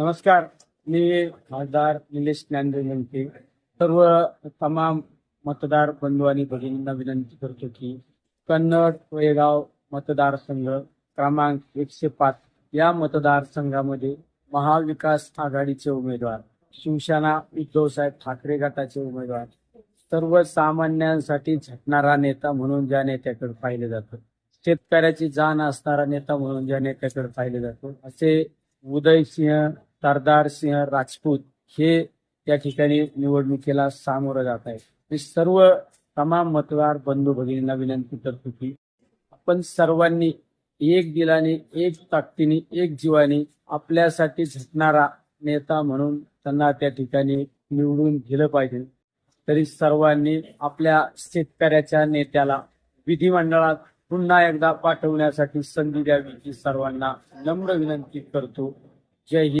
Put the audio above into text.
नमस्कार मी खासदार निलेश ज्ञानदेव मनके सर्व तमाम मतदार बंधू आणि भगिनींना विनंती करतो की कन्नड कोळेगाव मतदारसंघ क्रमांक एकशे पाच या मतदारसंघामध्ये महाविकास आघाडीचे उमेदवार शिवसेना उद्धवसाहेब ठाकरे गटाचे उमेदवार सर्वसामान्यांसाठी झटणारा नेता म्हणून ज्या नेत्याकडे पाहिलं जातं शेतकऱ्याची जाण असणारा नेता म्हणून ज्या नेत्याकडे पाहिलं जातो असे उदयसिंह सरदार सिंह राजपूत हे त्या ठिकाणी निवडणुकीला सामोरं जात आहे मी सर्व तमाम मतदार बंधू भगिनींना विनंती करतो की आपण सर्वांनी एक दिलाने एक ताकदीने एक जीवाने आपल्यासाठी झटणारा नेता म्हणून त्यांना त्या ठिकाणी निवडून दिलं पाहिजे. तरी सर्वांनी आपल्या शेतकऱ्याच्या नेत्याला विधिमंडळात पुन्हा एकदा पाठवण्यासाठी संधी द्यावी ही सर्वांना नम्र विनंती करतो. जय हिंद.